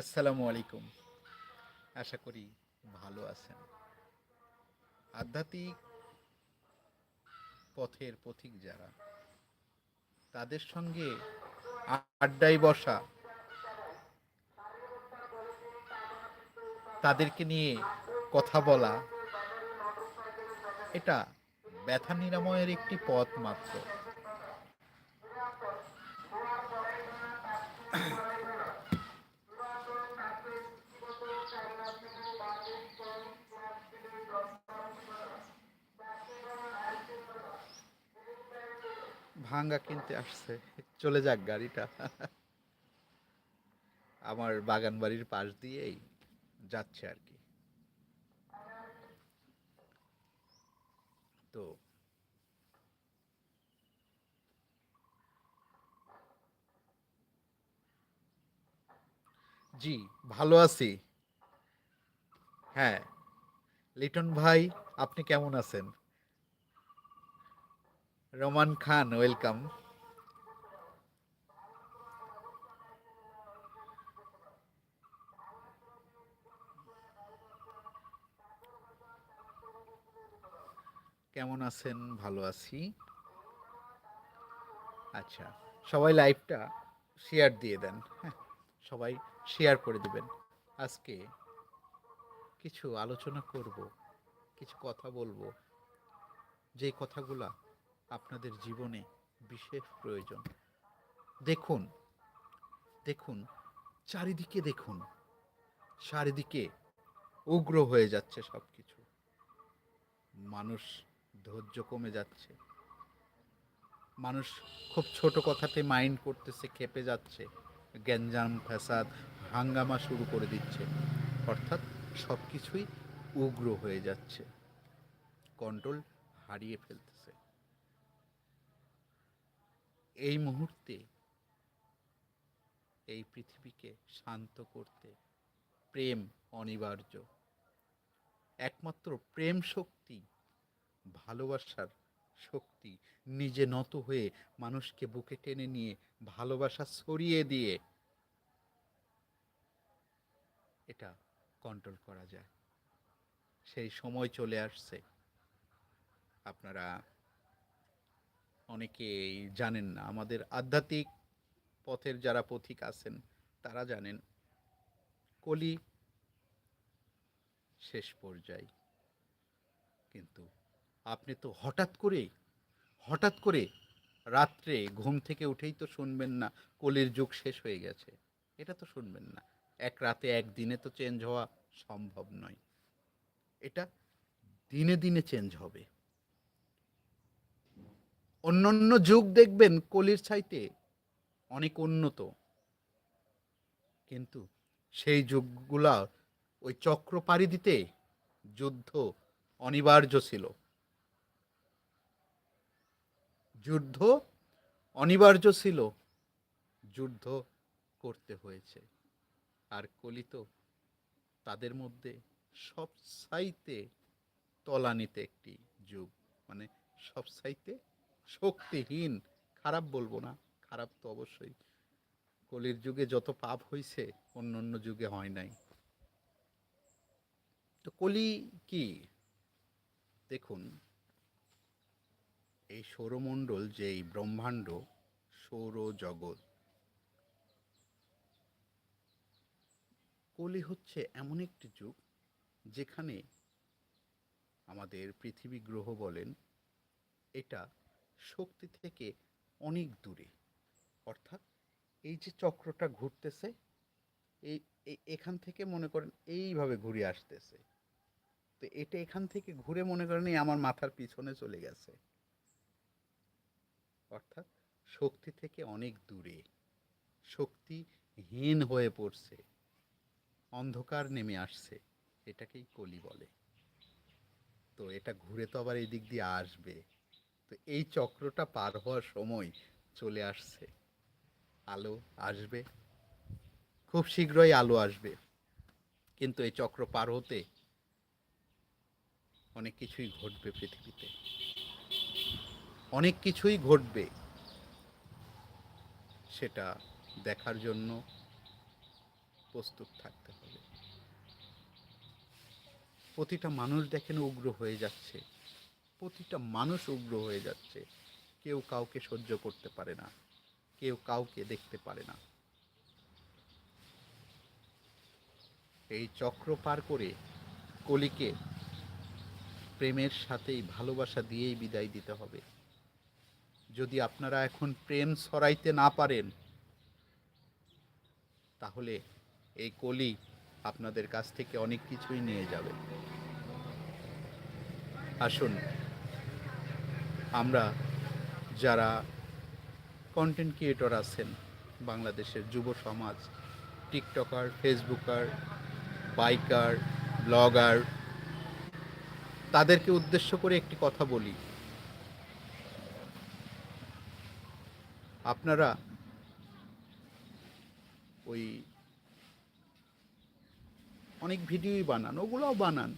আসসালামু আলাইকুম। আশা করি ভালো আছেন। আধ্যাত্মিক পথের পথিক যারা, তাদের সঙ্গে আড্ডায় বসা, তাদেরকে নিয়ে কথা বলা, এটা ব্যথা নিরাময়ের একটি পথ মাত্র। ভাঙ্গা কিনতে আসছে। চলে যাক গাড়িটা। আমার বাগান বাড়ির পাশ দিয়েই যাচ্ছে আর কি। তো জি, ভালো আছি। হ্যাঁ লিটন ভাই, আপনি কেমন আছেন? রোমান খান, ওয়েলকাম। কেমন আছেন? ভালো আছি। আচ্ছা সবাই লাইভটা শেয়ার দিয়ে দেন হ্যাঁ সবাই শেয়ার করে দিবেন। আজকে কিছু আলোচনা করব, কিছু কথা বলব, যে কথাগুলা আপনাদের জীবনে বিশেষ প্রয়োজন। দেখুন দেখুন, চারিদিকে দেখুন। চারিদিকে উগ্র হয়ে যাচ্ছে সব কিছু মানুষ ধৈর্য কমে যাচ্ছে। মানুষ খুব ছোট কথাতে মাইন্ড করতেছে, খেপে যাচ্ছে। গ্যাঞ্জাম, ফ্যাসাদ, হাঙ্গামা শুরু করে দিচ্ছে। অর্থাৎ সব কিছুই উগ্র হয়ে যাচ্ছে। কন্ট্রোল হারিয়ে ফেলতেছে। এই মুহূর্তে এই পৃথিবীকে শান্ত করতে প্রেম অনিবার্য। একমাত্র প্রেম শক্তি, ভালোবাসার শক্তি নিজে নত হয়ে মানুষকে বুকে টেনে নিয়ে ভালোবাসা ছড়িয়ে দিয়ে এটা কন্ট্রোল করা যায়। সেই সময় চলে আসছে। আপনারা অনেকেই জানেন না। আমাদের আধ্যাত্মিক পথের যারা পথিক আছেন, তারা জানেন, কলি শেষ পর্যায়ে। কিন্তু আপনি তো হঠাৎ করে হঠাৎ করে রাত্রে ঘুম থেকে উঠেই তো শুনবেন না, কলির যুগ শেষ হয়ে গেছে। এটা তো শুনবেন না। এক রাতে এক দিনে তো চেঞ্জ হওয়া সম্ভব নয়। এটা দিনে দিনে চেঞ্জ হবে। অন্যান্য যুগ দেখবেন কলির চাইতে অনেক উন্নত। কিন্তু সেই যুগগুলা ওই চক্র পাড়ি দিতে যুদ্ধ অনিবার্য ছিল। যুদ্ধ অনিবার্য ছিল। যুদ্ধ করতে হয়েছে। আর কলি তো তাদের মধ্যে সব সাইতে তলানিতে একটি যুগ। মানে সব সাইতে শক্তিহীন। খারাপ বলব না, খারাপ তো অবশ্যই। কলির যুগে যত পাপ হয়েছে অন্য অন্য যুগে হয় নাই। তো কলি কি? দেখুন, এই সৌরমণ্ডল যে এই ব্রহ্মাণ্ড সৌর জগৎ কলি হচ্ছে এমন একটি যুগ যেখানে আমাদের পৃথিবী গ্রহ বলেন, এটা শক্তি থেকে অনেক দূরে। অর্থাৎ এই যে চক্রটা ঘুরতেছে, এই এখান থেকে মনে করেন এইভাবে ঘুরে আসতেছে। তো এটা এখান থেকে ঘুরে মনে করেন এই আমার মাথার পিছনে চলে গেছে। অর্থাৎ শক্তি থেকে অনেক দূরে। শক্তিহীন হয়ে পড়ছে। অন্ধকার নেমে আসছে, এটাকেই কলি বলে। তো এটা ঘুরে তো আবার এই দিক দিয়ে আসবে। তো এই চক্রটা পার হওয়ার সময় চলে আসছে। আলো আসবে। খুব শীঘ্রই আলো আসবে। কিন্তু এই চক্র পার হতে অনেক কিছুই ঘটবে পৃথিবীতে। অনেক কিছুই ঘটবে সেটা দেখার জন্য প্রস্তুত থাকতে হবে। প্রতিটা মানুষ দেখেন উগ্র হয়ে যাচ্ছে। প্রতিটা মানুষ উগ্র হয়ে যাচ্ছে। কেউ কাউকে সহ্য করতে পারে না। কেউ কাউকে দেখতে পারে না। এই চক্র পার করে কলিকে প্রেমের সাথেই ভালোবাসা দিয়েই বিদায় দিতে হবে। যদি আপনারা এখন প্রেম সরাইতে না পারেন, তাহলে এই কলি আপনাদের কাছ থেকে অনেক কিছুই নিয়ে যাবে। আসুন। আমরা যারা কন্টেন্ট ক্রিয়েটর আছেন, বাংলাদেশের যুব সমাজ টিকটকার ফেসবুকার বাইকার ব্লগার তাদেরকে উদ্দেশ্য করে একটি কথা বলি। আপনারা ওই অনেক ভিডিওই বানান, ওগুলোও বানান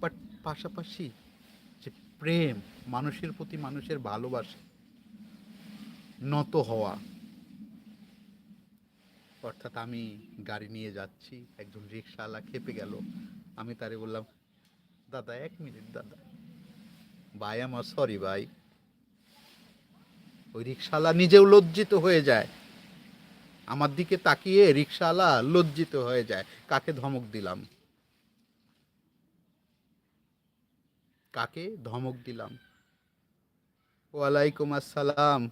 বাট পাশাপাশি প্রেম, মানুষের প্রতি মানুষের ভালোবাসা নত হওয়া। অর্থাৎ আমি গাড়ি নিয়ে যাচ্ছি, একজন রিক্সাওয়ালা খেপে গেল। আমি তারে বললাম, দাদা, এক মিনিট, দাদা। ভাই, আমার সরি ভাই। ওই রিক্সাওয়ালা নিজেও লজ্জিত হয়ে যায়। আমার দিকে তাকিয়ে রিক্সাওয়ালা লজ্জিত হয়ে যায়। কাকে ধমক দিলাম? কাকে? ধমক দিলাম। ওয়ালাইকুম আসসালাম।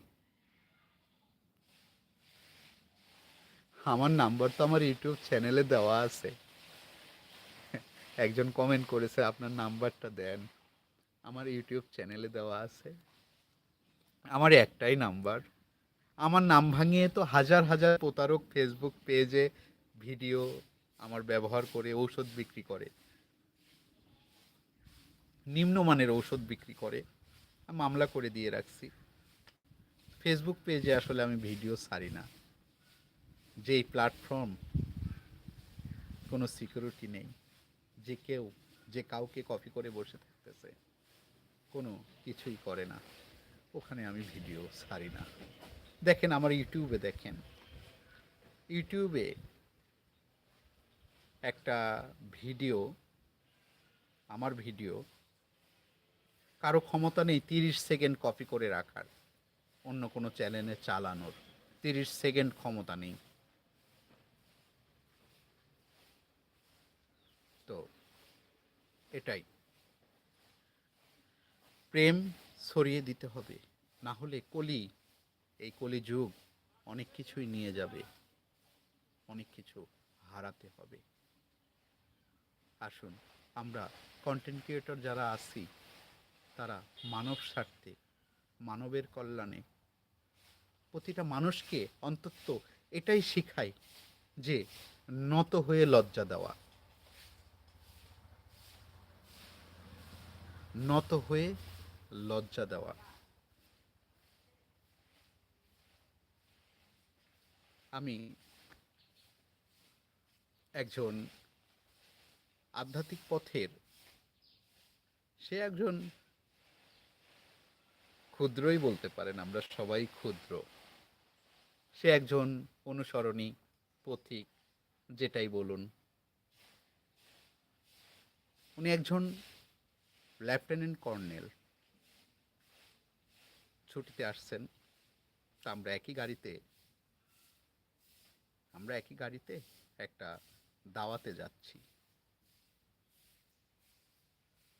আমার নাম্বার তো আমার ইউটিউব চ্যানেলে দেওয়া আছে। একজন কমেন্ট করেছে, আপনার নাম্বারটা দেন। আমার ইউটিউব চ্যানেলে দেওয়া আছে। আমার একটাই নাম্বার। আমার নাম ভাঙিয়ে তো হাজার হাজার প্রতারক ফেসবুক পেজে ভিডিও আমার ব্যবহার করে, ঔষধ বিক্রি করে। নিম্নমানের ঔষধ বিক্রি করে, মামলা করে দিয়ে রাখছি। ফেসবুক পেজে আসলে আমি ভিডিও ছাড়ি না। যেই প্ল্যাটফর্ম কোনো সিকিউরিটি নেই। যে কেউ, যে কাউকে কপি করে বসে থাকতেছে, কোনো কিছুই করে না। ওখানে আমি ভিডিও ছাড়ি না। দেখেন আমার ইউটিউবে দেখেন। ইউটিউবে একটা ভিডিও আমার ভিডিও কারও ক্ষমতা নেই, তিরিশ সেকেন্ড কপি করে রাখার। অন্য কোনো চ্যানেলে চালানোর। তিরিশ সেকেন্ড ক্ষমতা নেই। তো এটাই। প্রেম ছড়িয়ে দিতে হবে। না হলে কলি, এই কলি যুগ অনেক কিছুই নিয়ে যাবে। অনেক কিছু হারাতে হবে। আসুন, আমরা কন্টেন্ট ক্রিয়েটর যারা আছি তারা মানব স্বার্থে, মানবের কল্যাণে। প্রতিটা মানুষকে অন্তত এটাই শিখাই যে নত হয়ে লজ্জা দেওয়া। নত হয়ে লজ্জা দেওয়া। আমি একজন আধ্যাত্মিক পথের, সে একজন ক্ষুদ্রই বলতে পারেন, আমরা সবাই ক্ষুদ্র। সে একজন অনুসরণী, পথিক, যেটাই বলুন। উনি একজন লেফটেন্যান্ট কর্নেল। ছুটিতে আসছেন। তা আমরা একই গাড়িতে, আমরা একই গাড়িতে একটা দাওয়াতে যাচ্ছি।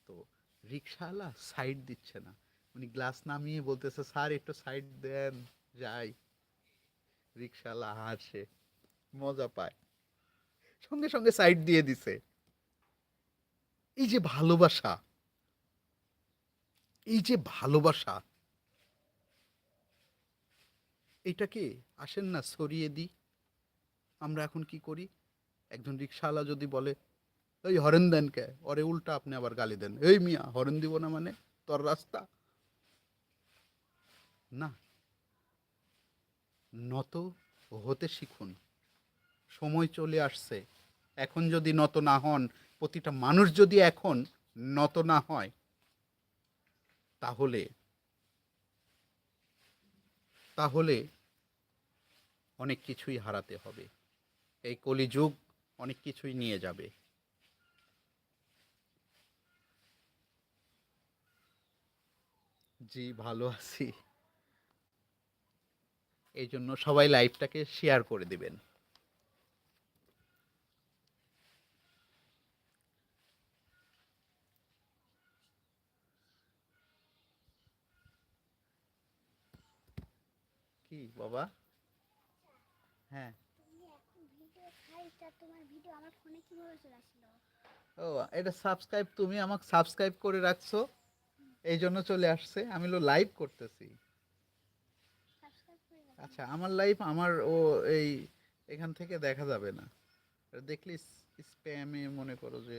তো রিক্সাওয়ালা সাইড দিচ্ছে না। উনি গ্লাস নামিয়ে বলতেছে, স্যার, একটু সাইড দেন। যাই। রিক্সাওয়ালা হাসে, মজা পায়। সঙ্গে সঙ্গে সাইড দিয়ে দিছে। এই যে ভালোবাসা, এই যে ভালোবাসা এটাকে আসেন না, সরিয়ে দিই। আমরা এখন কি করি? একজন রিক্সাওয়ালা যদি বলে, এই হরেন দেন কে? ওরে উল্টা আপনি আবার গালি দেন। এই মিয়া, হরেন দিব না মানে? তোর রাস্তা? না, নত হতে শিখুন। সময় চলে আসছে। এখন যদি নত না হন, প্রতিটা মানুষ যদি এখন নত না হয়, তাহলে তাহলে অনেক কিছুই হারাতে হবে। এই কলিযুগ অনেক কিছুই নিয়ে যাবে। জি, ভালো আছি। এই জন্য সবাই লাইভটাকে শেয়ার করে দিবেন। কি বাবা? হ্যাঁ। ও, এটা সাবস্ক্রাইব তুমি আমাকে সাবস্ক্রাইব করে রাখছো, এই জন্য চলে আসছে। আমি লাইভ করতেছি। আচ্ছা আমার লাইফ আমার ও এই এখান থেকে দেখা যাবে না। দেখলে স্প্যামে মনে করো যে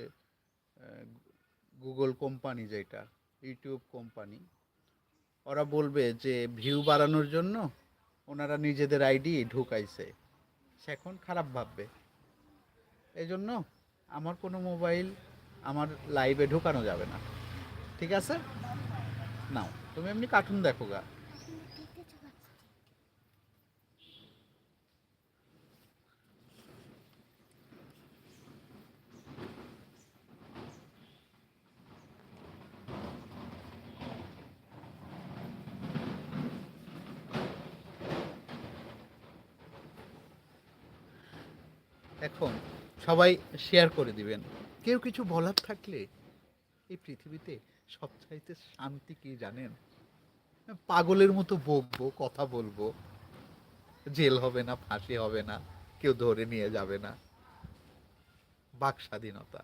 গুগল কোম্পানি যেটা ইউটিউব কোম্পানি ওরা বলবে যে ভিউ বাড়ানোর জন্য ওনারা নিজেদের আইডি ঢুকাইছে। সে এখন খারাপ ভাববে। এই জন্য আমার কোনো মোবাইল আমার লাইভে ঢুকানো যাবে না। ঠিক আছে? নাও, তুমি এমনি কার্টুন দেখো গা এখন দেখতে চলে আসছে এখন সবাই শেয়ার করে দিবেন। কেউ কিছু বলার থাকলে এই পৃথিবীতে সবচাইতে শান্তি কি জানেন? পাগলের মতো বকবো, কথা বলব। জেল হবে না, ফাঁসি হবে না, কেউ ধরে নিয়ে যাবে না। বাক স্বাধীনতা।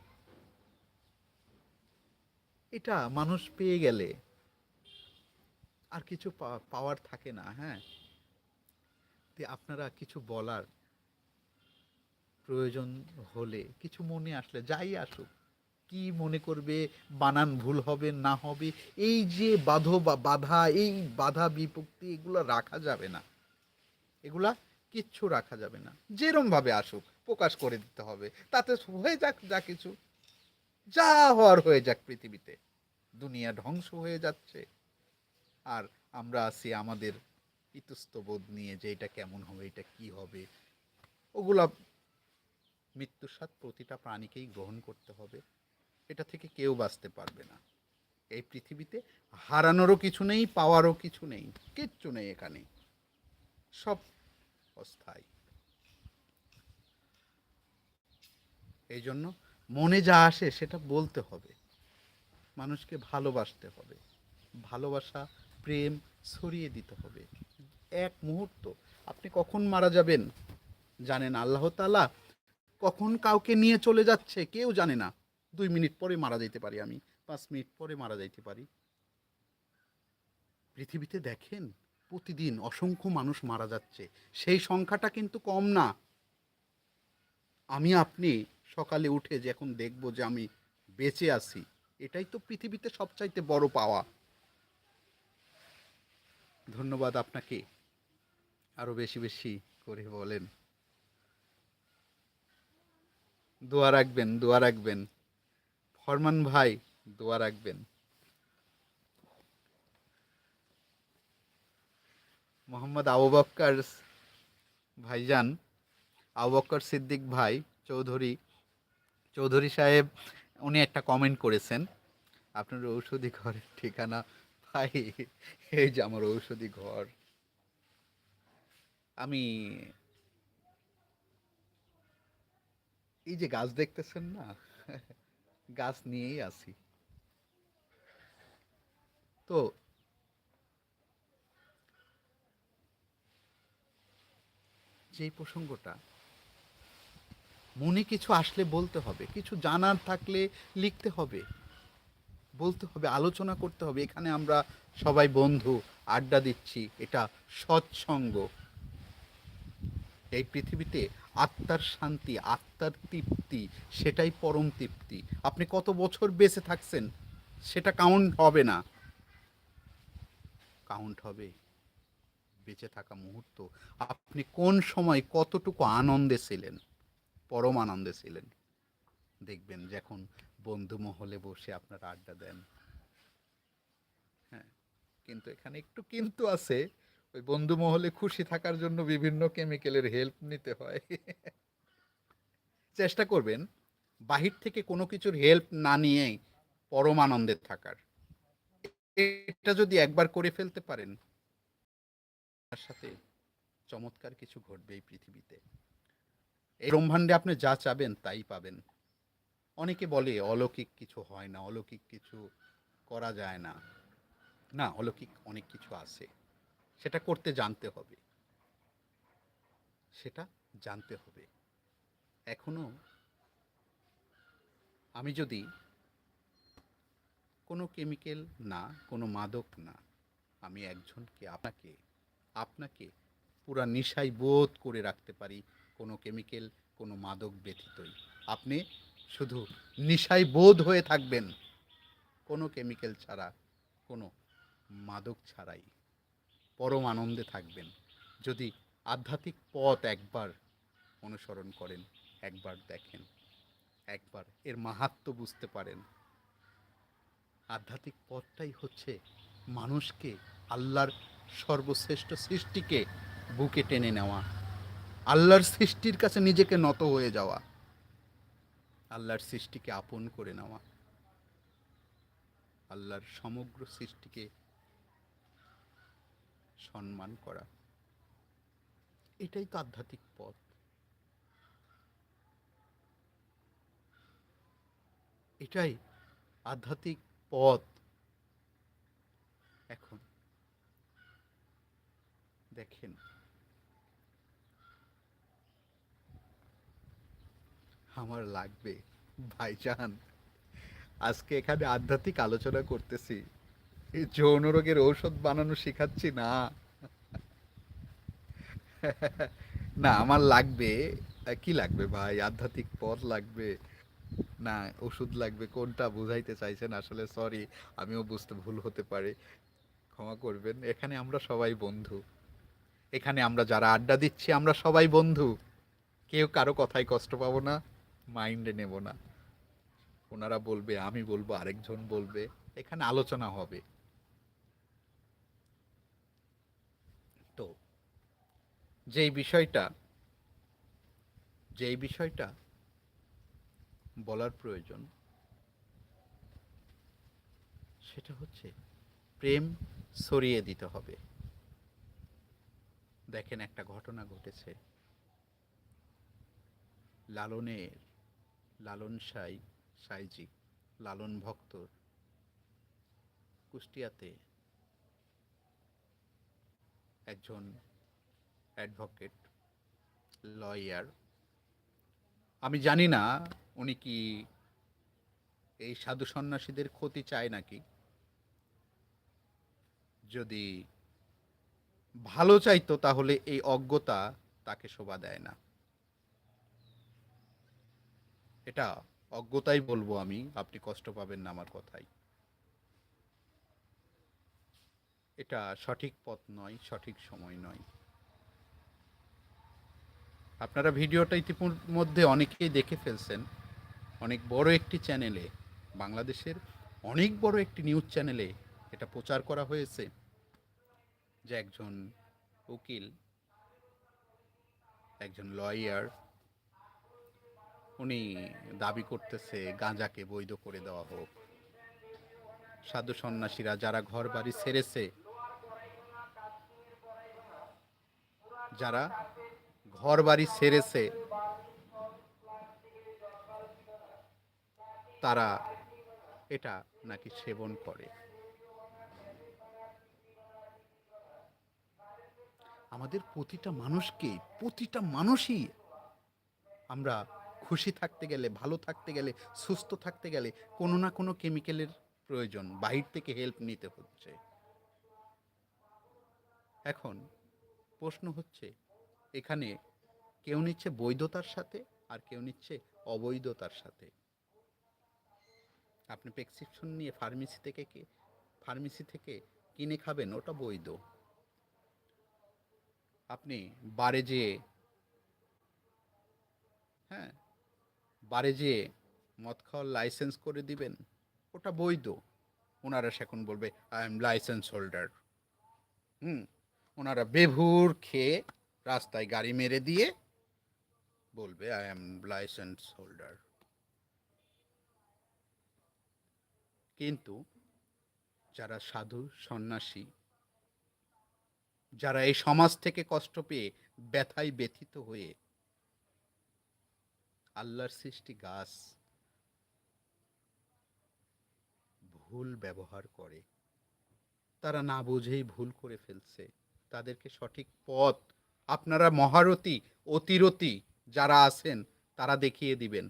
এটা মানুষ পেয়ে গেলে আর কিছু পাওয়ার থাকে না হ্যাঁ? আপনারা কিছু বলার প্রয়োজন হলে, কিছু মনে আসলে, যাই আসুক, কি মনে করবে, বানান ভুল হবে, না হবে, এই যে বাধ বা বাধা, এই বাধা বিপত্তি, এগুলো রাখা যাবে না। এগুলা কিচ্ছু রাখা যাবে না। যেরম ভাবে আসুক, প্রকাশ করে দিতে হবে। তাতে হয়ে যাক যা কিছু। যা হওয়ার হয়ে যাক পৃথিবীতে। দুনিয়া ধ্বংস হয়ে যাচ্ছে। আর আমরা আছি আমাদের ইতস্তবোধ নিয়ে যে এটা কেমন হবে, এটা কি হবে? ওগুলা মৃত্যুর স্বাদ প্রতিটা প্রাণীকেই গ্রহণ করতে হবে। এটা থেকে কেউ বাঁচতে পারবে না। এই পৃথিবীতে হারানোরও কিছু নেই, পাওয়ারও কিছু নেই, কিচ্ছু নেই এখানে। সব অস্থায়ী। এই জন্য মনে যা আসে সেটা বলতে হবে। মানুষকে ভালোবাসতে হবে। ভালোবাসা, প্রেম ছড়িয়ে দিতে হবে। এক মুহূর্ত। আপনি কখন মারা যাবেন? জানেন আল্লাহ তাআলা কখন কাউকে নিয়ে চলে যাচ্ছে কেউ জানে না। দুই মিনিট পরে মারা যাইতে পারি আমি, পাঁচ মিনিট পরে মারা যাইতে পারি। পৃথিবীতে দেখেন, প্রতিদিন অসংখ্য মানুষ মারা যাচ্ছে। সেই সংখ্যাটা কিন্তু কম না। আমি আপনি সকালে উঠে যে এখন দেখব যে আমি বেঁচে আছি, এটাই তো পৃথিবীতে সবচাইতে বড় পাওয়া। ধন্যবাদ আপনাকে। আরও বেশি বেশি করে বলেন। দোয়া রাখবেন দোয়া রাখবেন। ফরমান ভাই, দোয়া রাখবেন। মোহাম্মদ আবু ভাইজান, আবু বক্কর সিদ্দিক ভাই চৌধুরী চৌধুরী সাহেব, উনি একটা কমেন্ট করেছেন, আপনার ঔষধি ঘরের ঠিকানা ভাই, এই যে আমার ঔষধি ঘর। আমি এই যে গাছ দেখতেছেন না, গাছ নিয়েই আছি। তো যে প্রসঙ্গটা, মনে কিছু আসলে বলতে হবে, কিছু জানার থাকলে লিখতে হবে, বলতে হবে, আলোচনা করতে হবে। এখানে আমরা সবাই বন্ধু, আড্ডা দিচ্ছি, এটা সৎসঙ্গ। এই পৃথিবীতে আত্মার শান্তি, আত্মার তৃপ্তি, সেটাই পরম তৃপ্তি। আপনি কত বছর বেঁচে থাকছেন, সেটা কাউন্ট হবে না। কাউন্ট হবে বেঁচে থাকা মুহূর্ত। আপনি কোন সময় কতটুকু আনন্দে ছিলেন, পরম আনন্দে ছিলেন? দেখবেন যখন বন্ধু মহলে বসে আপনারা আড্ডা দেন। হ্যাঁ কিন্তু এখানে একটু কিন্তু আছে। ওই বন্ধু মহলে খুশি থাকার জন্য বিভিন্ন কেমিক্যালের হেল্প নিতে হয়। চেষ্টা করবেন বাহির থেকে কোনো কিছুর হেল্প না নিয়েই পরম আনন্দে থাকার। এটা যদি একবার করে ফেলতে পারেন, তার সাথে চমৎকার কিছু ঘটবে এই পৃথিবীতে। এই ব্রহ্মাণ্ডে আপনি যা চাবেন তাই পাবেন। অনেকে বলে অলৌকিক কিছু হয় না, অলৌকিক কিছু করা যায় না। না, অলৌকিক অনেক কিছু আছে। সেটা করতে জানতে হবে। সেটা জানতে হবে। এখনও আমি যদি কোনো কেমিক্যাল না, কোনো মাদক না, আমি একজনকে আপনাকে আপনাকে পুরা নিশাই বোধ করে রাখতে পারি কোনো কেমিক্যাল, কোনো মাদক ব্যতীতই। আপনি শুধু নিশাই বোধ হয়ে থাকবেন। কোনো কেমিক্যাল ছাড়া, কোনো মাদক ছাড়াই। পরম আনন্দে থাকবেন। যদি আধ্যাত্মিক পথ একবার অনুসরণ করেন, একবার দেখেন, একবার এর মাহাত্ম বুঝতে পারেন। আধ্যাত্মিক পথটাই হচ্ছে মানুষকে আল্লাহর সর্বশ্রেষ্ঠ সৃষ্টিকে বুকে টেনে নেওয়া, আল্লাহর সৃষ্টির কাছে নিজেকে নত হয়ে যাওয়া, আল্লাহর সৃষ্টিকে আপন করে নেওয়া, আল্লাহর সমগ্র সৃষ্টিকে সম্মান করা। এটাই তো আধ্যাত্মিক পথ। এটাই আধ্যাত্মিক পথ। এখন দেখেন। আমার লাগবে, ভাইজান। আজকে এখানে আধ্যাত্মিক আলোচনা করতেছি। যৌন রোগের ঔষধ বানানো শেখাচ্ছি না। না, আমার লাগবে। কি লাগবে ভাই? আধ্যাত্মিক পথ লাগবে। না, ওষুধ লাগবে। কোনটা বুঝাইতে চাইছেন আসলে? সরি আমিও বুঝতে ভুল হতে পারে। ক্ষমা করবেন। এখানে আমরা সবাই বন্ধু। এখানে আমরা যারা আড্ডা দিচ্ছি, আমরা সবাই বন্ধু। কেউ কারও কথায় কষ্ট পাবো না, মাইন্ডে নেব না। ওনারা বলবে, আমি বলব, আরেকজন বলবে। এখানে আলোচনা হবে তো যেই বিষয়টা যেই বিষয়টা বলার প্রয়োজন, সেটা হচ্ছে প্রেম সরিয়ে দিতে হবে। দেখেন একটা ঘটনা ঘটেছে। লালনের, লালন সাই, সাইজি, লালন ভক্তর কুষ্টিয়াতে একজন অ্যাডভোকেট, লয়ার। আমি জানি না উনি কি এই সাধু সন্ন্যাসীদের ক্ষতি চায় নাকি। যদি ভালো চাইতো তাহলে এই অজ্ঞতা তাকে শোভা দেয় না। এটা অজ্ঞতাই বলব আমি, আপনি কষ্ট পাবেন না আমার কথাই। এটা সঠিক পথ নয়, সঠিক সময় নয়। আপনারা ভিডিওটা ইতিমধ্যে অনেকেই দেখে ফেলছেন। অনেক বড় একটি চ্যানেলে, বাংলাদেশের অনেক বড় একটি নিউজ চ্যানেলে এটা প্রচার করা হয়েছে। যে একজন উকিল, একজন লয়ার, উনি দাবি করতেছে, গাঁজাকে বৈধ করে দেওয়া হোক। সাধু সন্ন্যাসীরা যারা ঘর বাড়ি ছেড়েছে যারা ঘর বাড়ি ছেড়েছে তারা এটা নাকি সেবন করে। আমাদের প্রতিটা মানুষকে, প্রতিটা মানুষই আমরা খুশি থাকতে গেলে, ভালো থাকতে গেলে, সুস্থ থাকতে গেলে কোনো না কোনো কেমিক্যালের প্রয়োজন, বাহির থেকে হেল্প নিতে হচ্ছে। এখন প্রশ্ন হচ্ছে, এখানে কেউ নিচ্ছে বৈধতার সাথে আর কেউ নিচ্ছে অবৈধতার সাথে। আপনি প্রেসক্রিপশন নিয়ে ফার্মেসি থেকে কে, ফার্মেসি থেকে কিনে খাবেন, ওটা বৈধ। আপনি বারে যেয়ে হ্যাঁ বারে যেয়ে মদ খাওয়ার লাইসেন্স করে দিবেন, ওটা বৈধ। ওনারা সেখন বলবে আই এম লাইসেন্স হোল্ডার হুম, ওনারা বেভুর খেয়ে রাস্তায় গাড়ি মেরে দিয়ে বলবে আই অ্যাম লাইসেন্স হোল্ডার কিন্তু যারা সাধু, সন্ন্যাসী, যারা এই সমাজ থেকে কষ্ট পেয়ে ব্যথায় ব্যথিত হয়ে আল্লাহর সৃষ্টি গাছ ভুল ব্যবহার করে, তারা না বুঝেই ভুল করে ফেলছে, তাদেরকে সঠিক পথ, আপনারা মহারথী, অতিরথী যারা আছেন, তারা দেখিয়ে দিবেন।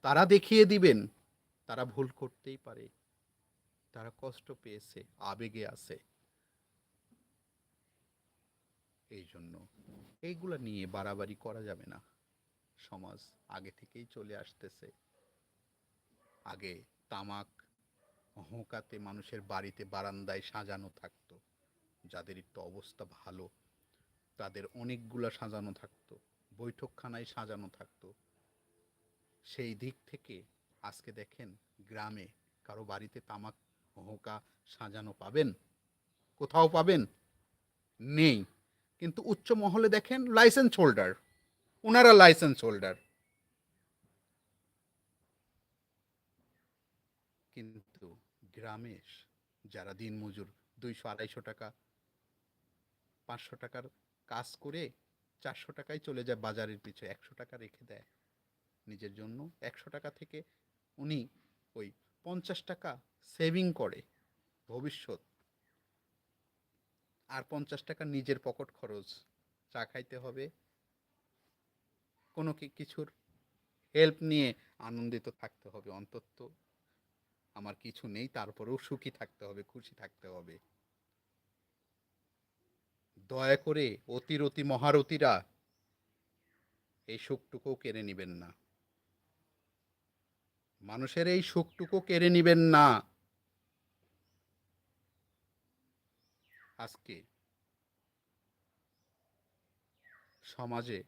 তারা দেখিয়ে দিবেন, তারা ভুল করতেই পারে। তারা কষ্ট পেয়েছে, আবেগে আছে। এই জন্য এইগুলা নিয়ে বাড়াবাড়ি করা যাবে না। সমাজ আগে থেকেই চলে আসতেছে। আগে তামাক, হোঁকাতে মানুষের বাড়িতে বারান্দায় সাজানো থাকতো। যাদের একটু অবস্থা ভালো। তাদের অনেকগুলা সাজানো থাকতো, বৈঠকখানায় সাজানো থাকতো। সেই দিক থেকে আজকে দেখেন গ্রামে কারও বাড়িতে তামাক হোঁকা সাজানো পাবেন? কোথাও পাবেন? নেই। কিন্তু উচ্চ মহলে দেখেন লাইসেন্স হোল্ডার ওনারা লাইসেন্স হোল্ডার কিন্তু গ্রামে যারা দিনমজুর দুইশো আড়াইশো টাকা, পাঁচশো টাকার কাজ করে চারশো টাকায় চলে যায় বাজারের পিছু একশো টাকা রেখে দেয় নিজের জন্য। একশো টাকা থেকে উনি ওই পঞ্চাশ টাকা সেভিং করে ভবিষ্যৎ। আর পঞ্চাশ টাকা নিজের পকেট খরচ, চা খাইতে হবে। কোনো কিছুর হেল্প নিয়ে আনন্দিত থাকতে হবে অন্তত। আমার কিছু নেই তারপরেও সুখী থাকতে হবে, খুশি থাকতে হবে। দয়া করে অতিরতি মহারথীরা এই সুখটুকু কেড়ে নিবেন না। মানুষের এই সুখটুকু কেড়ে নিবেন না। আজকে সমাজে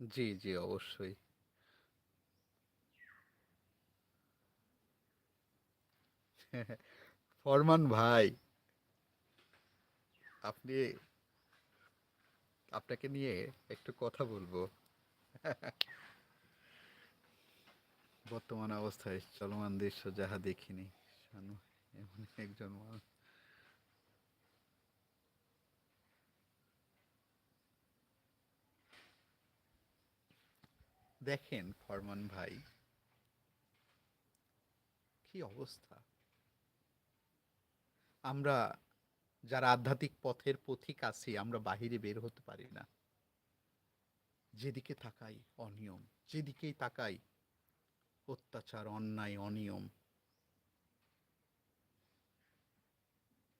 জি জি, অবশ্যই। ফরমান ভাই, আপনি, আপনাকে নিয়ে একটু কথা বলব। বর্তমান অবস্থায় চলমান দৃশ্য যাহা দেখিনি এমন একজন মানুষ। দেখেন ফরমান ভাই, কি অবস্থা? আমরা যারা আধ্যাত্মিক পথের পথিক আছি, আমরা বাহিরে বের হতে পারি না। যেদিকে তাকাই অনিয়ম, যেদিকেই তাকাই অত্যাচার, অন্যায়, অনিয়ম।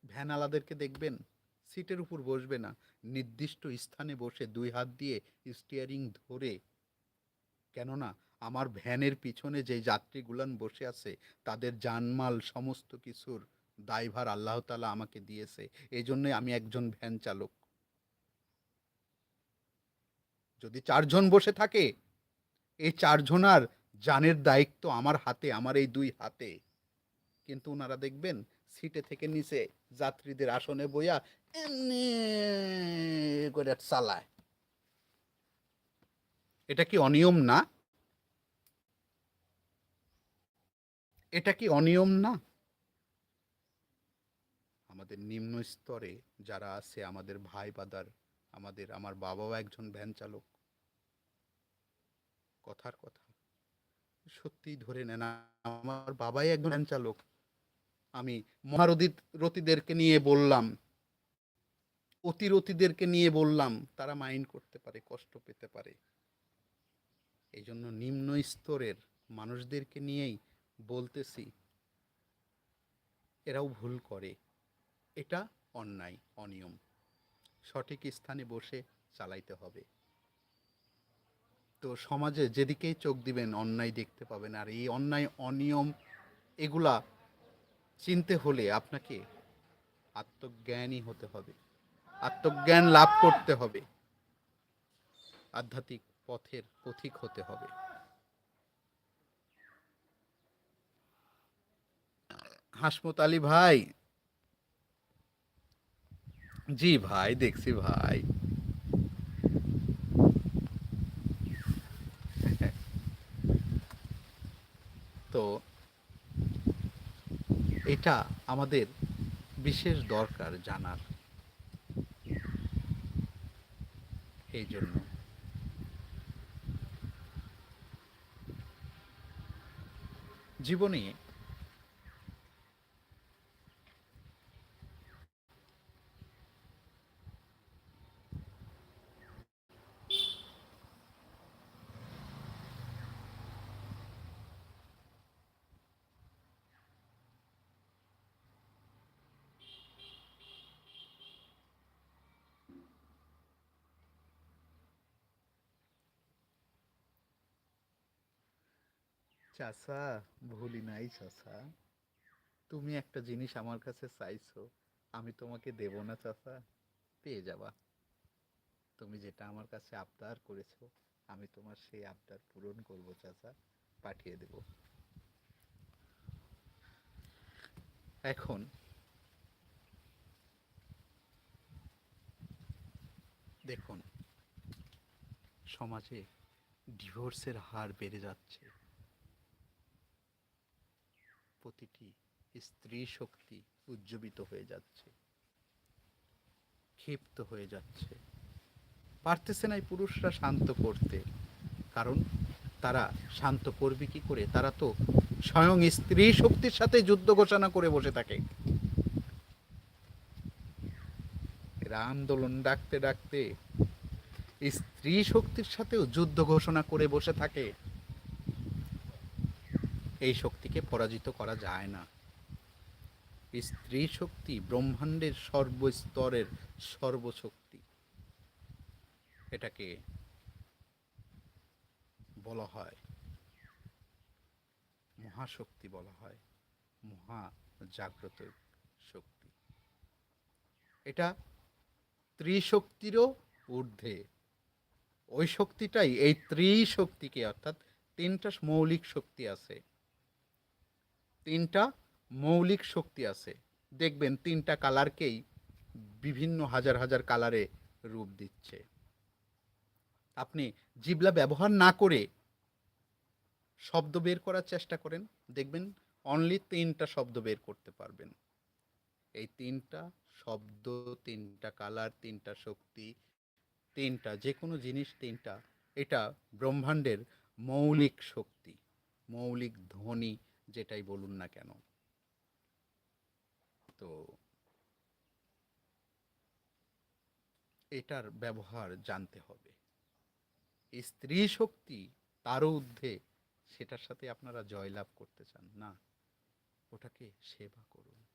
ভ্যানালাদেরকে দেখবেন, সিটের উপর বসবে না। নির্দিষ্ট স্থানে বসে দুই হাত দিয়ে স্টিয়ারিং ধরে কেননা আমার ভ্যানের পিছনে যে যাত্রীগুলান বসে আছে, তাদের জানমাল সমস্ত কিছুর দায়ভার আল্লাহ তালা আমাকে দিয়েছে। এই জন্যই আমি একজন ভ্যান চালক। যদি চারজন বসে থাকে, এই চারজনার জানের দায়িত্ব আমার হাতে, আমার এই দুই হাতে। কিন্তু ওনারা দেখবেন, সিটে থেকে নিচে যাত্রীদের আসনে বইয়া এমনি করে চালায়। এটা কি অনিয়ম না? এটা কি অনিয়ম না? আমাদের নিম্ন স্তরে যারা আছে, আমাদের ভাই বাদার, আমাদের, আমার বাবাও একজন ভ্যান চালক। কথার কথা। সত্যিই ধরে নেন, আমার বাবাই একজন ভ্যান চালক। আমি মহারথী রতিদেরকে নিয়ে বললাম, অতিরথীদেরকে নিয়ে বললাম, তারা মাইন্ড করতে পারে, কষ্ট পেতে পারে। এই জন্য নিম্ন স্তরের মানুষদেরকে নিয়েই বলতেছি, এরাও ভুল করে। এটা অন্যায়, অনিয়ম। সঠিক স্থানে বসে চালাইতে হবে। তো সমাজে যেদিকেই চোখ দিবেন, অন্যায় দেখতে পাবেন। আর এই অন্যায়, অনিয়ম এগুলা চিনতে হলে আপনাকে আত্মজ্ঞানী হতে হবে। আত্মজ্ঞান লাভ করতে হবে। আধ্যাত্মিক পথের পথিক হতে হবে। হাসমত আলী ভাই। জি ভাই, দেখছি ভাই। তো এটা আমাদের বিশেষ দরকার জানার। এই জন্য। জীবনে চাচা, ভুলি নাই চাচা। তুমি একটা জিনিস আমার কাছে চাইছো, আমি তোমাকে দেব না চাচা, পেয়ে যাবা। তুমি যেটা আমার কাছে আবদার করেছ, আমি তোমার সেই আবদার পূরণ করব চাচা, পাঠিয়ে দেব। এখন দেখুন, সমাজে ডিভোর্সের হার বেড়ে যাচ্ছে। প্রতিটি স্ত্রী শক্তি উজ্জীবিত হয়ে যাচ্ছে, ক্ষিপ্ত হয়ে যাচ্ছে। পারতেছে না পুরুষরা শান্ত করতে, কারণ তারা শান্ত করবে কি করে? তারা তো স্বয়ং স্ত্রী শক্তির সাথে যুদ্ধ ঘোষণা করে বসে থাকে। আন্দোলন ডাকতে ডাকতে স্ত্রী শক্তির সাথেও যুদ্ধ ঘোষণা করে বসে থাকে। এই শক্তিকে পরাজিত করা যায় না। স্ত্রী শক্তি ব্রহ্মাণ্ডের সর্বস্তরের সর্বশক্তি। এটাকে বলা হয়, মহাশক্তি বলা হয় মহা জাগ্রত শক্তি। এটা ত্রিশক্তিরও ঊর্ধ্বে। ওই শক্তিটাই, এই ত্রিশক্তিকে অর্থাৎ তিনটা মৌলিক শক্তি আছে। তিনটা মৌলিক শক্তি আছে। দেখবেন তিনটা কালারকেই বিভিন্ন হাজার হাজার কালারে রূপ দিচ্ছে। আপনি জিবলা ব্যবহার না করে শব্দ বের করার চেষ্টা করেন, দেখবেন অনলি তিনটা শব্দ বের করতে পারবেন। এই তিনটা শব্দ, তিনটা কালার, তিনটা শক্তি, তিনটা যে কোনো জিনিস, তিনটা, এটা ব্রহ্মাণ্ডের মৌলিক শক্তি, মৌলিক ধ্বনি যেটাই বলুন না কেন। তো এটার ব্যবহার জানতে হবে। স্ত্রী শক্তি তারও ঊর্ধ্বে, সেটার সাথে আপনারা জয়লাভ করতে চান, না। ওটাকে সেবা করুন।